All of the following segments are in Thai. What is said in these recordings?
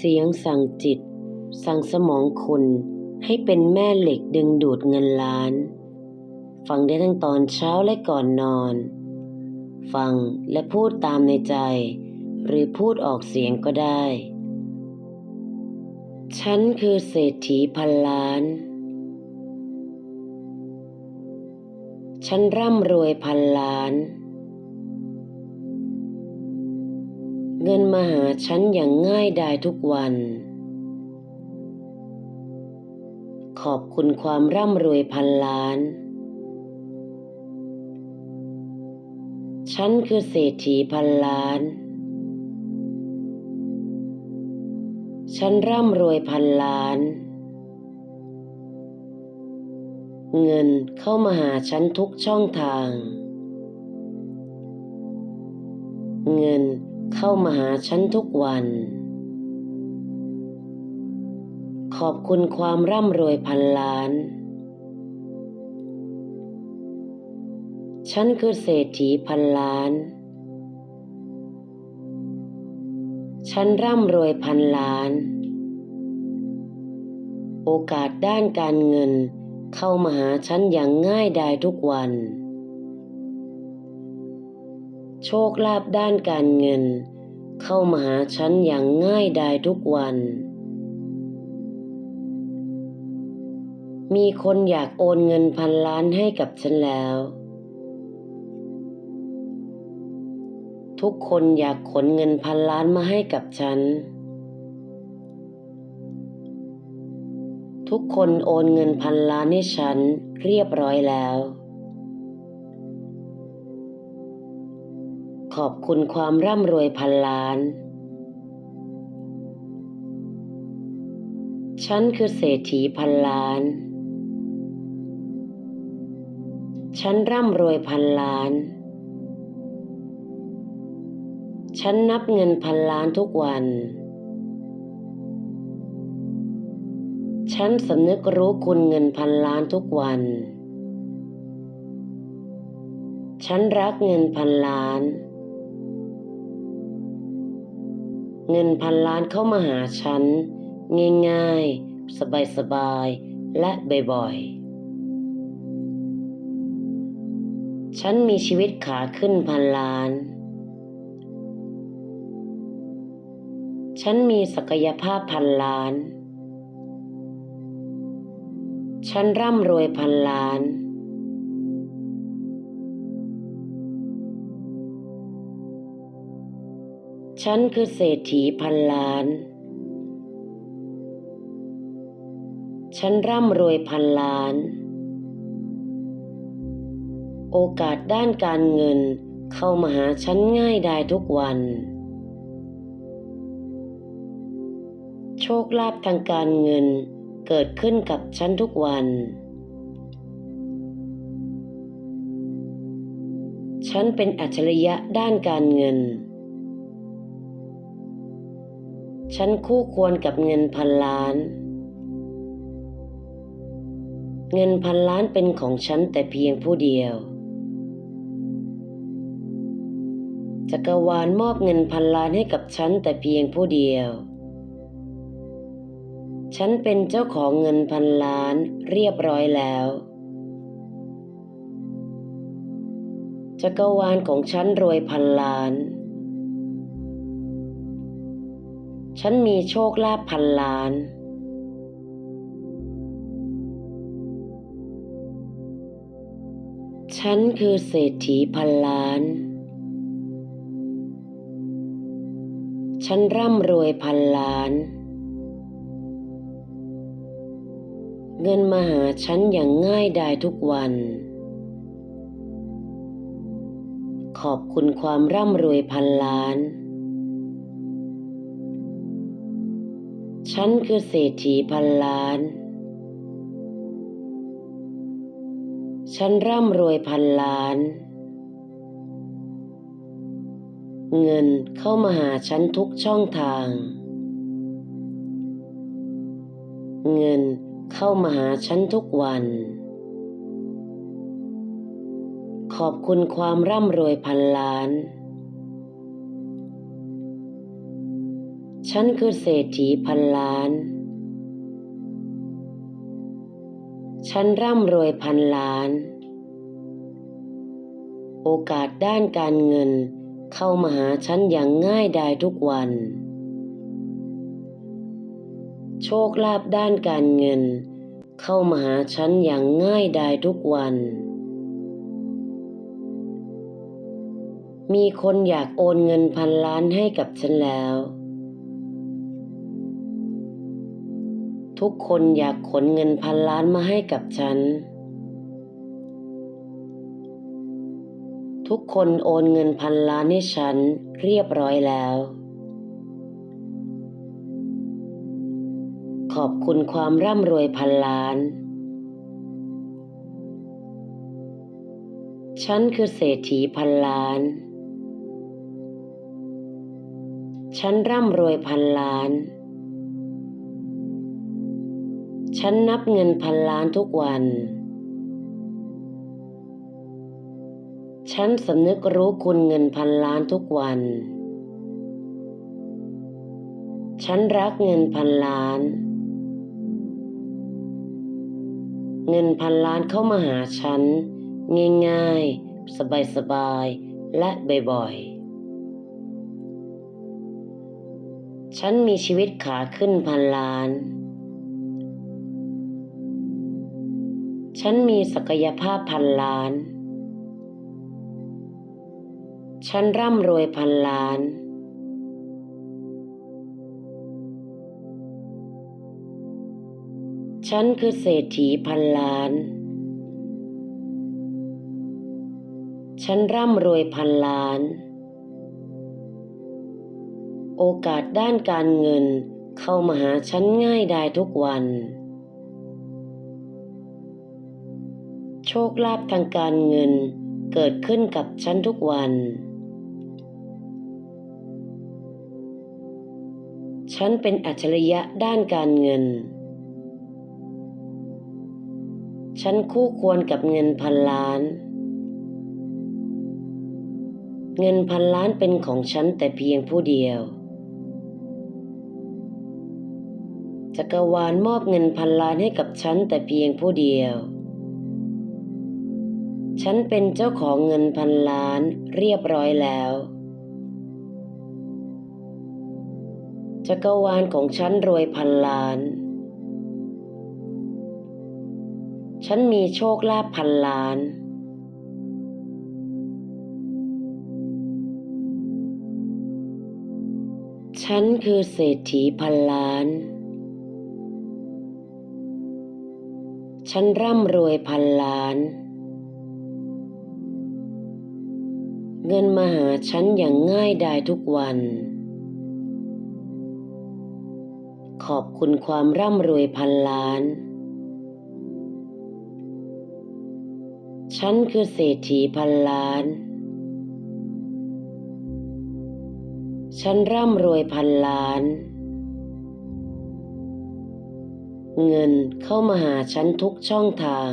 เสียงสั่งจิต สั่งสมองคุณให้เป็นแม่เหล็กดึงดูดเงินล้าน ฟังได้ทั้งตอนเช้าและก่อนนอน ฟังและพูดตามในใจ หรือพูดออกเสียงก็ได้ ฉันคือเศรษฐีพันล้าน ฉันร่ำรวยพันล้าน เงินมาหาฉันอย่างง่ายดายทุกวัน ขอบคุณความร่ำรวยพันล้าน ฉันคือเศรษฐีพันล้าน ฉันร่ำรวยพันล้าน เงินเข้ามาหาฉันทุกช่องทาง เงิน เข้ามาหาฉันทุกวัน ขอบคุณความร่ำรวยพันล้าน ฉันคือเศรษฐีพันล้าน ฉันร่ำรวยพันล้าน โอกาสด้านการเงินเข้ามาหาฉันอย่างง่ายดายทุกวัน โชคลาภด้านการเงิน เข้ามาหาฉันอย่างง่ายดายทุกวัน มีคนอยากโอนเงินพันล้านให้กับฉันแล้ว ทุกคนอยากขนเงินพันล้านมาให้กับฉัน ทุกคนโอนเงินพันล้านให้ฉันเรียบร้อยแล้ว ขอบคุณความร่ำรวยพันล้าน ฉันคือเศรษฐีพันล้าน ฉันร่ำรวยพันล้าน ฉันนับเงินพันล้านทุกวัน ฉันสำนึกรู้คุณเงินพันล้านทุกวันฉันรักเงินพันล้าน เงินพันล้านเข้ามาหาฉัน ง่ายๆ สบายๆ และบ่อยๆ ฉันมีชีวิตขาขึ้นพันล้าน ฉันมีศักยภาพพันล้าน ฉันร่ำรวยพันล้าน ฉันคือเศรษฐีพันล้าน ฉันร่ำรวยพันล้าน โอกาสด้านการเงินเข้ามาหาฉันง่ายไดายทุกวัน โชคลาภทางการเงินเกิดขึ้นกับฉันทุกวัน ฉันเป็นอัจฉริยะด้านการเงิน ฉันคู่ควรกับเงินพันล้าน เงินพันล้านเป็นของฉันแต่เพียงผู้เดียว จักรวาลมอบเงินพันล้านให้กับฉันแต่เพียงผู้เดียว ฉันเป็นเจ้าของเงินพันล้านเรียบร้อยแล้วจักรวาลของฉันรวยพันล้าน ฉันมีโชคลาภพันล้าน ฉันคือเศรษฐีพันล้าน ฉันร่ำรวยพันล้าน เงินมาหาฉันอย่างง่ายดายทุกวัน ขอบคุณความร่ำรวยพันล้าน ฉันคือเศรษฐีพันล้าน ฉันร่ำรวยพันล้าน เงินเข้ามาหาฉันทุกช่องทาง เงินเข้ามาหาฉันทุกวัน ขอบคุณความร่ำรวยพันล้าน ฉันคือเศรษฐีพันล้าน ฉันร่ำรวยพันล้าน โอกาสด้านการเงินเข้ามาหาฉันอย่างง่ายดายทุกวัน โชคลาภด้านการเงิน เข้ามาหาฉันอย่างง่ายดายทุกวัน มีคนอยากโอนเงินพันล้านให้กับฉันแล้ว ทุกคนอยากขนเงินพันล้านมาให้กับฉัน ทุกคนโอนเงินพันล้านให้ฉันเรียบร้อยแล้ว ขอบคุณความร่ำรวยพันล้าน ฉันคือเศรษฐีพันล้าน ฉันร่ำรวยพันล้าน ฉันนับเงินพันล้านทุกวัน ฉันสำนึกรู้คุณเงินพันล้านทุกวัน ฉันรักเงินพันล้าน เงินพันล้านเข้ามาหาฉัน ง่ายๆ สบายๆ และบ่อยๆฉันมีชีวิตขาขึ้นพันล้าน ฉันมีศักยภาพพันล้าน ฉันร่ำรวยพันล้าน ฉันคือเศรษฐีพันล้าน ฉันร่ำรวยพันล้าน โอกาสด้านการเงินเข้ามาหาฉันง่ายดายทุกวัน โชคลาภทางการเงินเกิดขึ้นกับฉันทุกวัน ฉันเป็นอัจฉริยะด้านการเงิน ฉันคู่ควรกับเงินพันล้าน เงินพันล้านเป็นของฉันแต่เพียงผู้เดียวจักรวาลมอบเงินพันล้านให้กับฉันแต่เพียงผู้เดียว ฉันเป็นเจ้าของเงินพันล้านเรียบร้อยแล้วจักรวาลของฉันรวยพันล้าน ฉันมีโชคลาภพันล้าน ฉันคือเศรษฐีพันล้าน ฉันร่ำรวยพันล้าน เงินมาหาฉันอย่างง่ายดายทุกวัน ขอบคุณความร่ำรวยพันล้าน ฉันคือเศรษฐีพันล้าน ฉันร่ำรวยพันล้าน เงินเข้ามาหาฉันทุกช่องทาง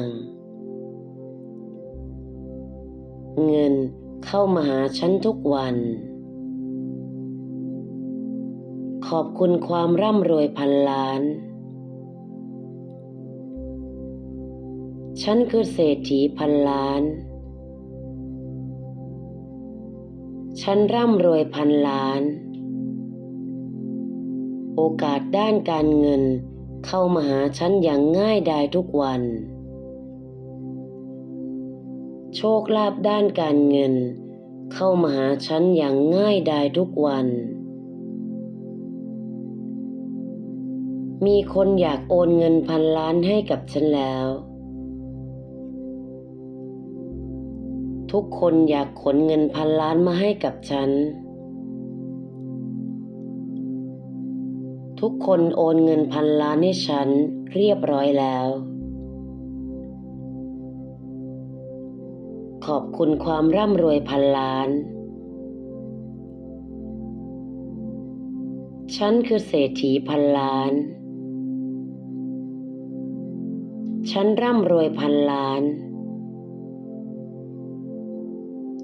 เงิน เข้ามาหาฉันทุกวัน ขอบคุณความร่ำรวยพันล้าน ฉันคือเศรษฐีพันล้าน ฉันร่ำรวยพันล้าน โอกาสด้านการเงินเข้ามาหาฉันอย่างง่ายดายทุกวัน โชคลาภด้านการเงิน เข้ามาหาฉันอย่างง่ายดายทุกวัน มีคนอยากโอนเงินพันล้านให้กับฉันแล้ว ทุกคนอยากขนเงินพันล้านมาให้กับฉัน ทุกคนโอนเงินพันล้านให้ฉันเรียบร้อยแล้ว ขอบคุณความร่ำรวยพันล้าน ฉันคือเศรษฐีพันล้าน ฉันร่ำรวยพันล้าน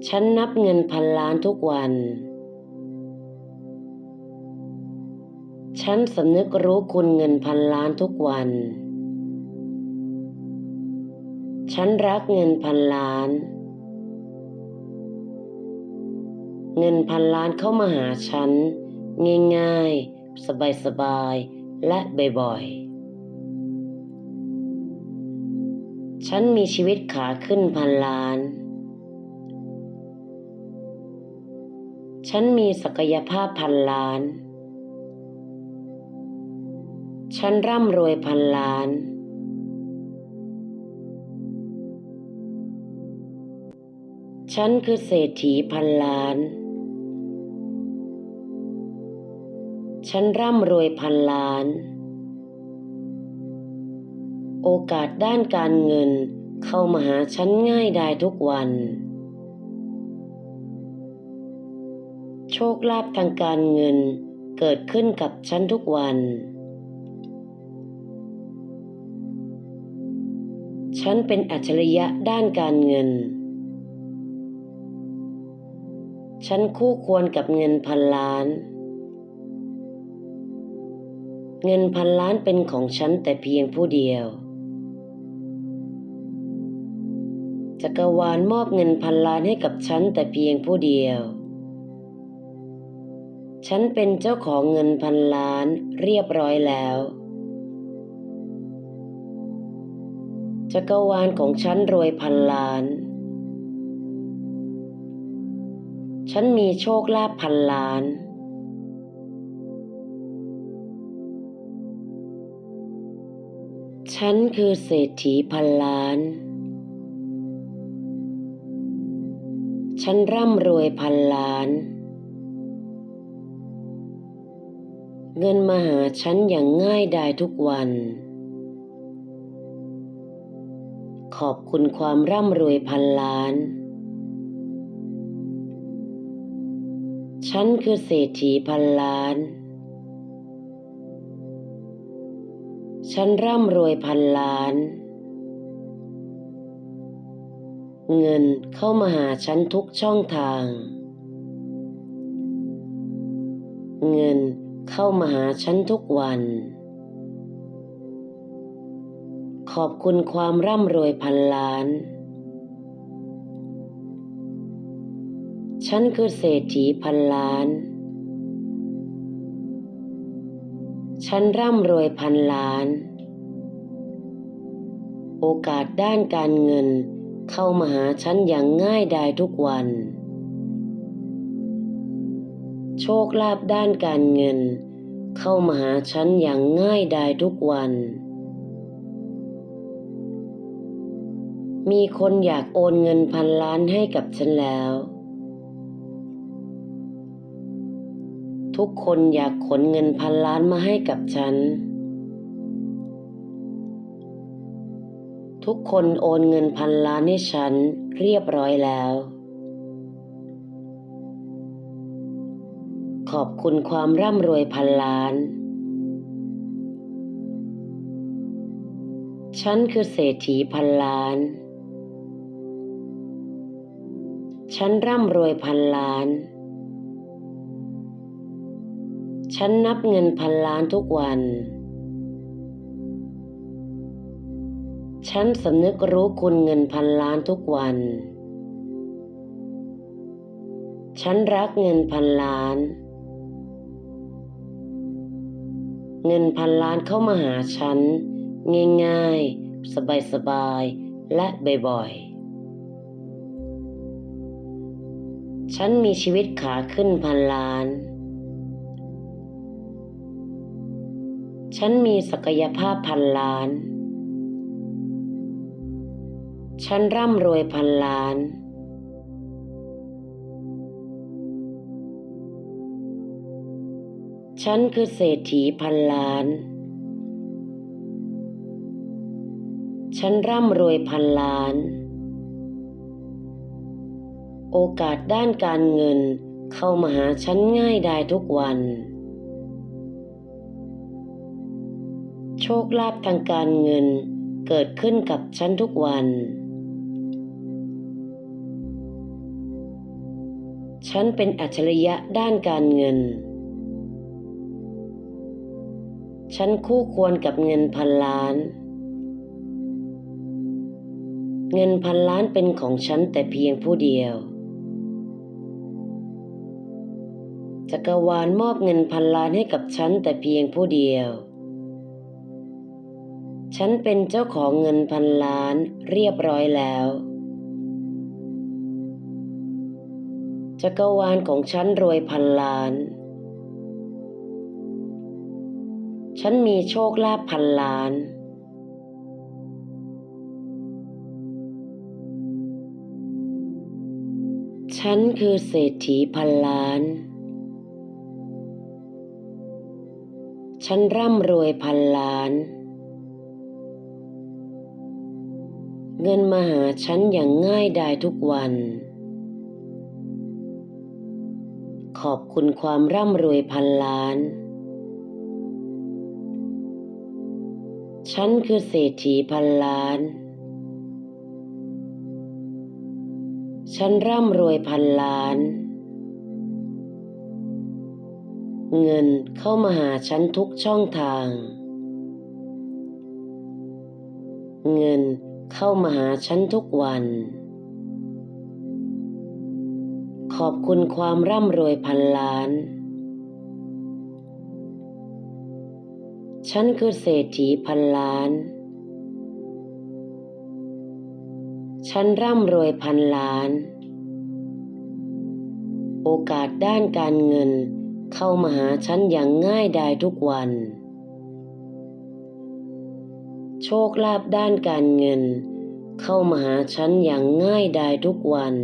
ฉันนับเงินพันล้านทุกวัน ฉันสำนึกรู้คุณเงินพันล้านทุกวันฉันรักเงินพันล้าน เงินพันล้านเข้ามาหาฉัน ง่ายๆ สบายๆ และบ่อยๆ ฉันมีชีวิตขาขึ้นพันล้าน ฉันมีศักยภาพพันล้าน ฉันร่ำรวยพันล้านฉันคือเศรษฐีพันล้าน ฉันร่ำรวยพันล้าน โอกาสด้านการเงินเข้ามาหาฉันง่ายได้ทุกวัน โชคลาภทางการเงินเกิดขึ้นกับฉันทุกวัน ฉันเป็นอัจฉริยะด้านการเงิน ฉันคู่ควรกับเงินพันล้าน เงินพันล้านเป็นของฉันแต่เพียงผู้เดียว จักรวาลมอบเงินพันล้านให้กับฉันแต่เพียงผู้เดียว ฉันเป็นเจ้าของเงินพันล้านเรียบร้อยแล้ว จักรวาลของฉันรวยพันล้าน ฉันมีโชคลาภพันล้าน ฉันคือเศรษฐีพันล้าน ฉันร่ำรวยพันล้าน เงินมาหาฉันอย่างง่ายดายทุกวัน ขอบคุณความร่ำรวยพันล้าน ฉันคือเศรษฐีพันล้าน ฉันร่ำรวยพันล้าน เงินเข้ามาหาฉันทุกช่องทาง เงินเข้ามาหาฉันทุกวัน ขอบคุณความร่ำรวยพันล้าน ฉันคือเศรษฐีพันล้าน ฉันร่ำรวยพันล้าน โอกาสด้านการเงินเข้ามาหาฉันอย่างง่ายดายทุกวัน โชคลาภด้านการเงิน เข้ามาหาฉันอย่างง่ายดายทุกวัน มีคนอยากโอนเงินพันล้านให้กับฉันแล้ว ทุกคนอยากขนเงินพันล้านมาให้กับฉัน ทุกคนโอนเงินพันล้านให้ฉันเรียบร้อยแล้ว ขอบคุณความร่ำรวยพันล้าน ฉันคือเศรษฐีพันล้าน ฉันร่ำรวยพันล้าน ฉันนับเงินพันล้านทุกวัน ฉันสำนึกรู้คุณเงินพันล้านทุกวัน ฉันรักเงินพันล้าน เงินพันล้านเข้ามาหาฉัน ง่ายๆ สบายๆ และบ่อยๆฉันมีชีวิตขาขึ้นพันล้าน ฉันมีศักยภาพพันล้าน ฉันร่ำรวยพันล้าน ฉันคือเศรษฐีพันล้าน ฉันร่ำรวยพันล้าน โอกาสด้านการเงินเข้ามาหาฉันง่ายได้ทุกวัน โชคลาภทางการเงินเกิดขึ้นกับฉันทุกวัน ฉันเป็นอัจฉริยะด้านการเงิน ฉันคู่ควรกับเงินพันล้าน เงินพันล้านเป็นของฉันแต่เพียงผู้เดียวจักรวาลมอบเงินพันล้านให้กับฉันแต่เพียงผู้เดียว ฉันเป็นเจ้าของเงินพันล้านเรียบร้อยแล้วจักรวาลของฉันรวยพันล้าน ฉันมีโชคลาภพันล้าน ฉันคือเศรษฐีพันล้าน ฉันร่ำรวยพันล้าน เงินมาหาฉันอย่างง่ายดายทุกวัน ขอบคุณความร่ำรวยพันล้าน ฉันคือเศรษฐีพันล้าน ฉันร่ำรวยพันล้าน เงินเข้ามาหาฉันทุกช่องทาง เงิน เข้ามาหาฉันทุกวัน ขอบคุณความร่ำรวยพันล้าน ฉันคือเศรษฐีพันล้าน ฉันร่ำรวยพันล้าน โอกาสด้านการเงินเข้ามาหาฉันอย่างง่ายดายทุกวัน โชคลาภด้านการเงิน เข้ามาหาฉันอย่างง่ายดายทุกวัน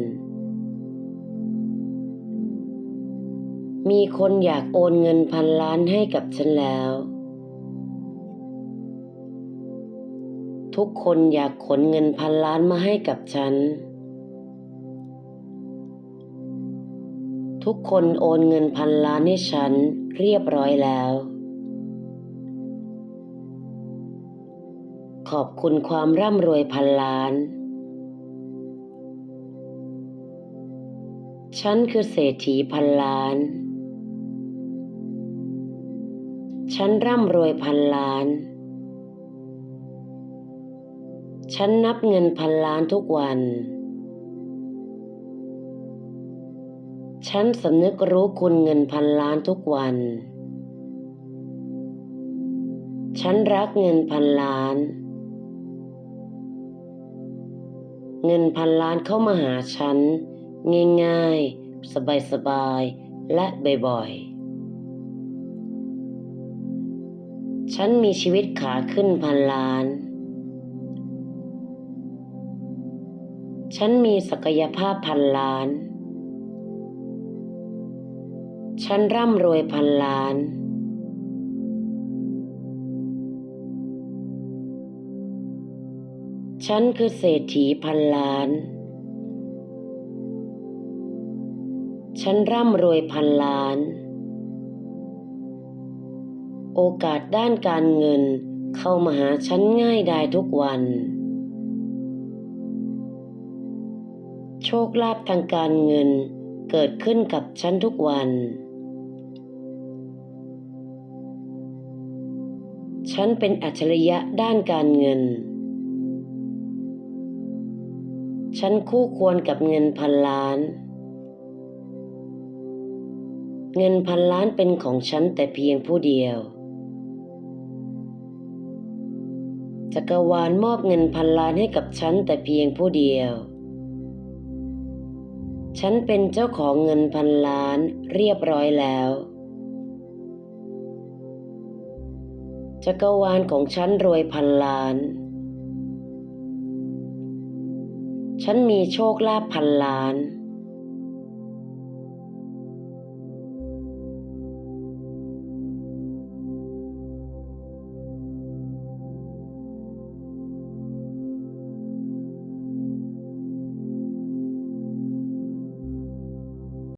มีคนอยากโอนเงินพันล้านให้กับฉันแล้ว ทุกคนอยากขนเงินพันล้านมาให้กับฉัน ทุกคนโอนเงินพันล้านให้ฉันเรียบร้อยแล้ว ขอบคุณความร่ำรวยพันล้าน ฉันคือเศรษฐีพันล้าน ฉันร่ำรวยพันล้าน ฉันนับเงินพันล้านทุกวัน ฉันสำนึกรู้คุณเงินพันล้านทุกวันฉันรักเงินพันล้าน เงินพันล้านเข้ามาหาฉัน ง่ายๆ สบายๆ และบ่อยๆ ฉันมีชีวิตขาขึ้นพันล้าน ฉันมีศักยภาพพันล้าน ฉันร่ำรวยพันล้าน ฉันคือเศรษฐีพันล้าน ฉันร่ำรวยพันล้าน โอกาสด้านการเงินเข้ามาหาฉันง่ายไดายทุกวัน โชคลาภทางการเงินเกิดขึ้นกับฉันทุกวัน ฉันเป็นอัจฉริยะด้านการเงิน ฉันคู่ควรกับเงินพันล้าน เงินพันล้านเป็นของฉันแต่เพียงผู้เดียว จักรวาลมอบเงินพันล้านให้กับฉันแต่เพียงผู้เดียว ฉันเป็นเจ้าของเงินพันล้านเรียบร้อยแล้ว จักรวาลของฉันรวยพันล้าน ฉันมีโชคลาภพันล้าน